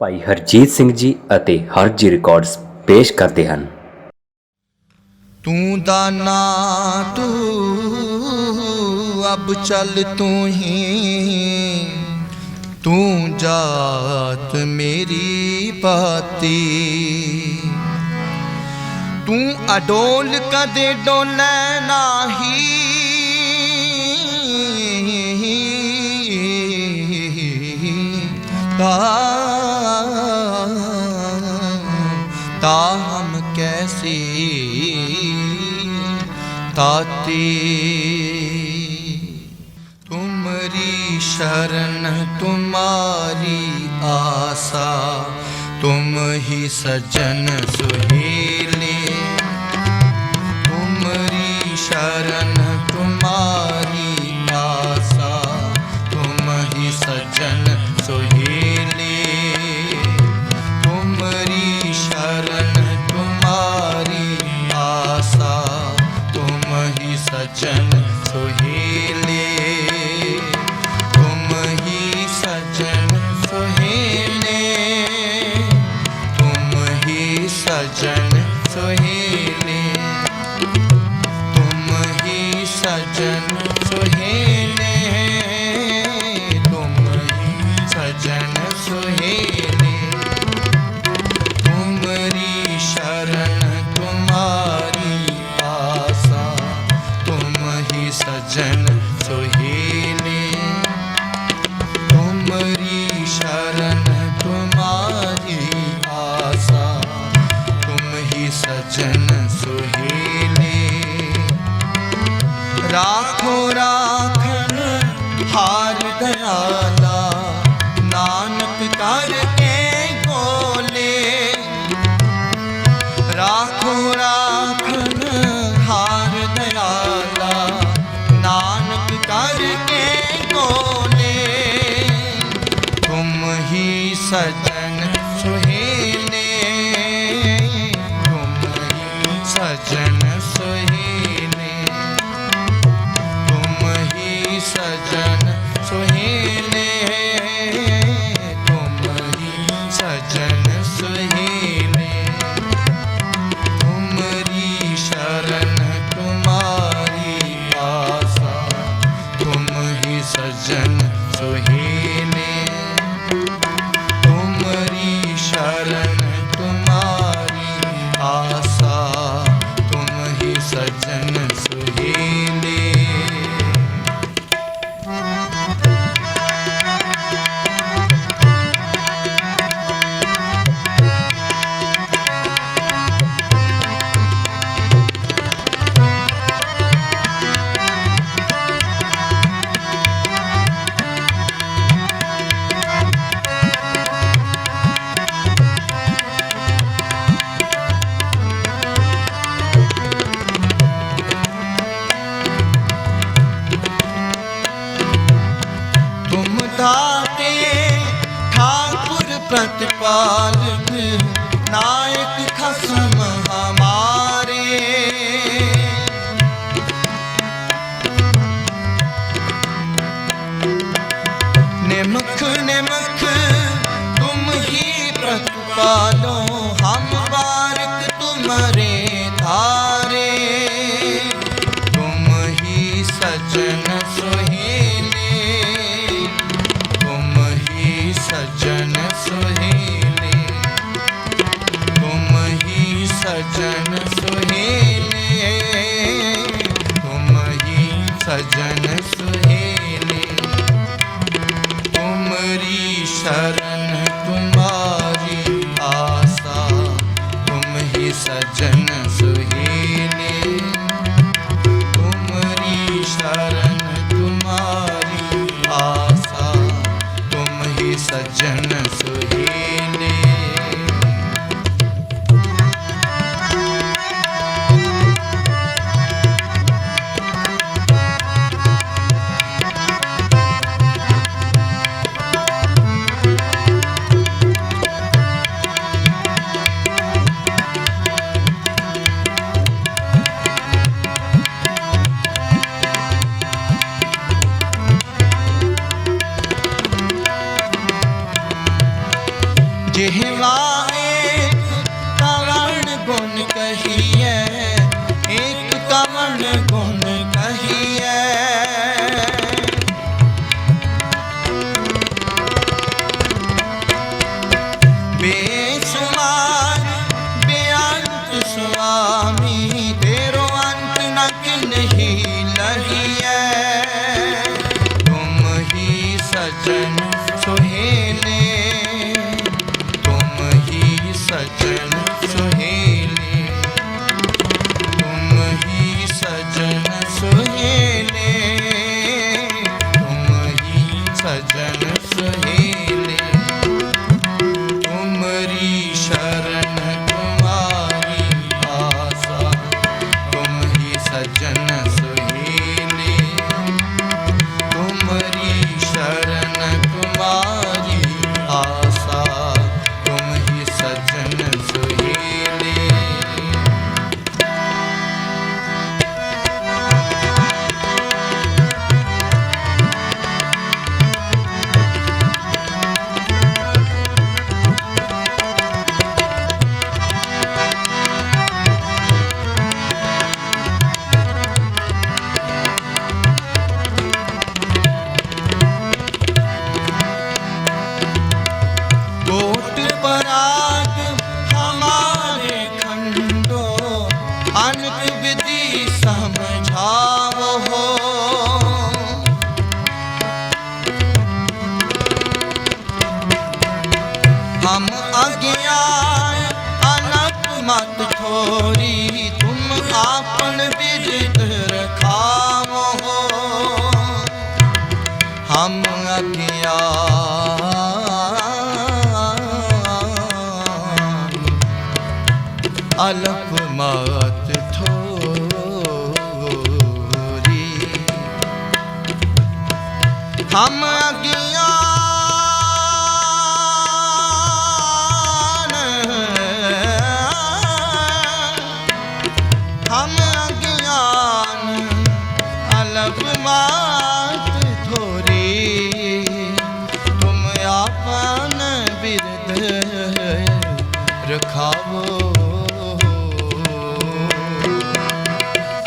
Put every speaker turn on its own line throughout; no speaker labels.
ਭਾਈ ਹਰਜੀਤ ਸਿੰਘ ਜੀ ਅਤੇ ਹਰਜੀ ਰਿਕਾਰਡਸ ਪੇਸ਼ ਕਰਦੇ ਹਨ।
ਤੂੰ ਦਾ ਨਾ ਤੂੰ, ਅਬ ਚੱਲ ਤੂੰ ਹੀ। ਤੂੰ ਜਾਤ ਮੇਰੀ ਪਾਤੀ ਤੂੰ ਅਡੋਲ ਕਦੇ ਡੋਲੈ ਨਾਹੀ। ਤਾ ताती तुमरी शरण तुम्हारी आशा तुम ही सजन सुही Imagine. ਸਜਨ ਸੁਹੇਲੇ। ਰਾਖੋ ਰਾਖਨ ਹਾਰ ਦਇਆਲਾ। ਨਾਨਕ ਕਰ ਕੇ ਕੋਲੇ ਰਾਖੋ ਰਾਖਨ ਹਾਰ ਦਇਆਲਾ। ਨਾਨਕ ਕਰ ਕੇ ਕੋਲੇ ਤੁਮ ਹੀ ਸਜ Jack. imagine ਜਿਹੇ ਵਾਏ ਗੁਣ ਕਹੀਏ ਇੱਕ ਗੁਣ ਕਹੀਏ ਬੇਸੁਮਾਰ ਬੇਅੰਤ ਸੁਆਮੀ ਤੇਰੋ ਨਹੀਂ ਲਹੀ। मत छोरी तुम आपन विजित रखाओ हम अकिया अलफ मत छोरी हम अकिया ਰਖਾਵੋ।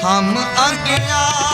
ਹਮ ਅਗਿਆਨ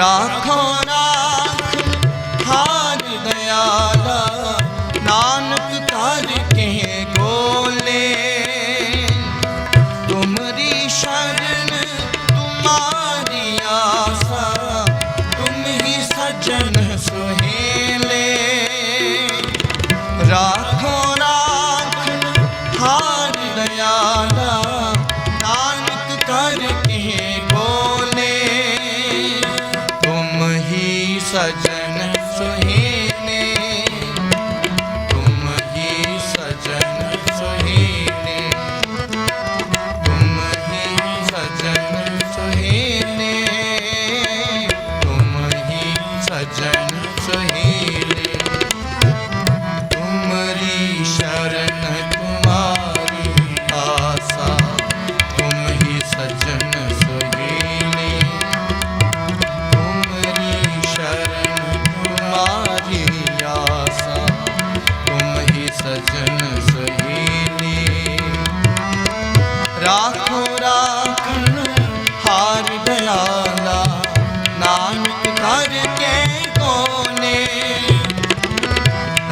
রাখো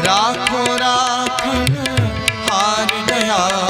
ਰਾਖੋ ਰਾਖਣ ਹਾਰ ਦਇਆ